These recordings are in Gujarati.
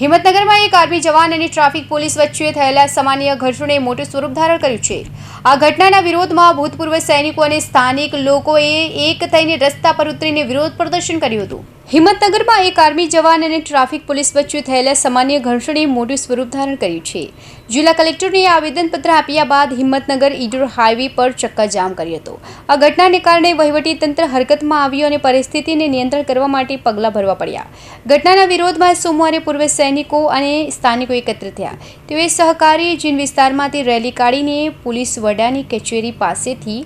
હિંમતનગરમાં એક આર્મી જવાન અને ટ્રાફિક પોલીસ વચ્ચે થયેલા સામાન્ય ઘર્ષણે મોટું સ્વરૂપ ધારણ કર્યું છે. આ ઘટનાના વિરોધમાં ભૂતપૂર્વ સૈનિકો અને સ્થાનિક લોકોએ એક થઈને રસ્તા પર ઉતરીને વિરોધ પ્રદર્શન કર્યું હતું. હિંમતનગરમાં એક આર્મી જવાન અને ટ્રાફિક પોલીસ વચ્ચે થયેલા સામાન્ય ઘર્ષણે મોટું સ્વરૂપ ધારણ કર્યું છે. જિલ્લા કલેક્ટરને આવેદનપત્ર આપ્યા બાદ હિંમતનગર ઈડોર હાઈવે પર ચક્કાજામ કર્યો હતો. આ ઘટનાને કારણે વહીવટીતંત્ર હરકતમાં આવ્યું અને પરિસ્થિતિને નિયંત્રણ કરવા માટે પગલાં ભરવા પડ્યા. ઘટનાના વિરોધમાં સોમવારે પૂર્વ સૈનિકો અને સ્થાનિકો એકત્ર થયા. તેઓએ સહકારી જીન વિસ્તારમાંથી રેલી કાઢીને પોલીસ વડાની કચેરી પાસેથી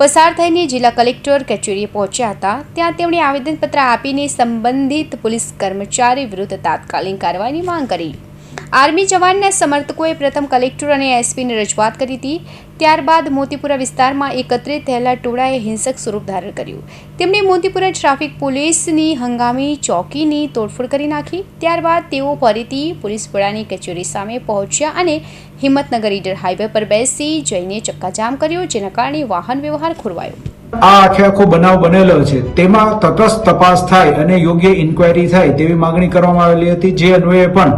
પસાર થઈને જિલ્લા કલેક્ટર કચેરીએ પહોંચ્યા હતા. ત્યાં તેમણે આવેદનપત્ર આપીને સંબંધિત પોલીસ કર્મચારી વિરુદ્ધ તાત્કાલિક કાર્યવાહીની માંગ કરી. આર્મી જવાનના સમર્થકોએ પ્રથમ કલેક્ટર અને એસપીને રજૂઆત કરી હતી. ત્યારબાદ મોતીપુરા વિસ્તારમાં એકત્રિત થયેલા ટોળાએ હિંસક સ્વરૂપ ધારણ કર્યું. તેમણે મોતીપુરા ટ્રાફિક પોલીસની હંગામી ચોકીની તોડફોડ કરી નાખી. ત્યારબાદ તેઓ ફરીથી પોલીસ વડાની કચેરી સામે પહોંચ્યા અને હિંમતનગર ઈડર હાઈવે પર બેસી જઈને ચક્કાજામ કર્યો, જેના કારણે વાહન વ્યવહાર ખોરવાયો. આ આખે આખો બનાવ બનેલો છે. તેમાં તટસ્થ તપાસ થાય અને યોગ્ય ઇન્કવાયરી થાય તેવી માંગણી કરવામાં આવેલી હતી. જે અન્વયે પણ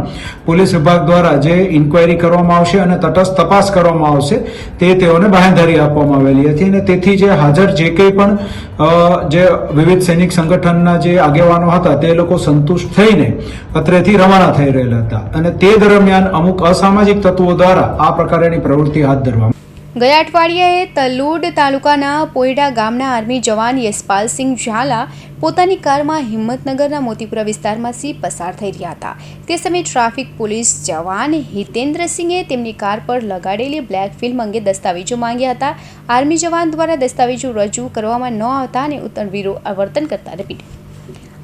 પોલીસ વિભાગ દ્વારા જે ઇન્કવાયરી કરવામાં આવશે અને તટસ્થ તપાસ કરવામાં આવશે, તે તેઓને બાહેંધરી આપવામાં આવેલી હતી અને તેથી જે હાજર જે કંઈ પણ જે વિવિધ સૈનિક સંગઠનના જે આગેવાનો હતા, તે લોકો સંતુષ્ટ થઈને અત્રેથી રવાના થઈ રહેલા હતા. અને તે દરમિયાન અમુક અસામાજિક તત્વો દ્વારા આ પ્રકારની પ્રવૃત્તિ હાથ ધરવામાં ગયા અઠવાડિયાએ તલોડ તાલુકાના પોયડા ગામના આર્મી જવાન યશપાલસિંહ ઝાલા પોતાની કારમાં હિંમતનગરના મોતીપુરા વિસ્તારમાંથી પસાર થઈ રહ્યા હતા. તે સમયે ટ્રાફિક પોલીસ જવાન હિતેન્દ્રસિંહે તેમની કાર પર લગાડેલી બ્લેક ફિલ્મ અંગે દસ્તાવેજો માંગ્યા હતા. આર્મી જવાન દ્વારા દસ્તાવેજો રજૂ કરવામાં ન આવતા અને ઉત્તર વિરો વર્તન કરતા રિપીટ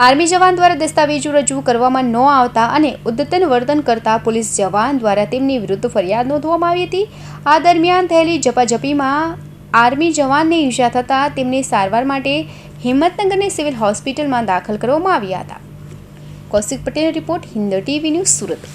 આર્મી જવાન દ્વારા દસ્તાવેજો રજૂ કરવામાં ન આવતા અને ઉદ્દતન વર્તન કરતા પોલીસ જવાન દ્વારા તેમની વિરુદ્ધ ફરિયાદ નોંધવામાં આવી હતી. આ દરમિયાન થયેલી ઝપાઝપીમાં આર્મી જવાનને ઈજા થતાં તેમને સારવાર માટે હિંમતનગરની સિવિલ હોસ્પિટલમાં દાખલ કરવામાં આવ્યા હતા. Kaushik Patel report Hind TV news Surat.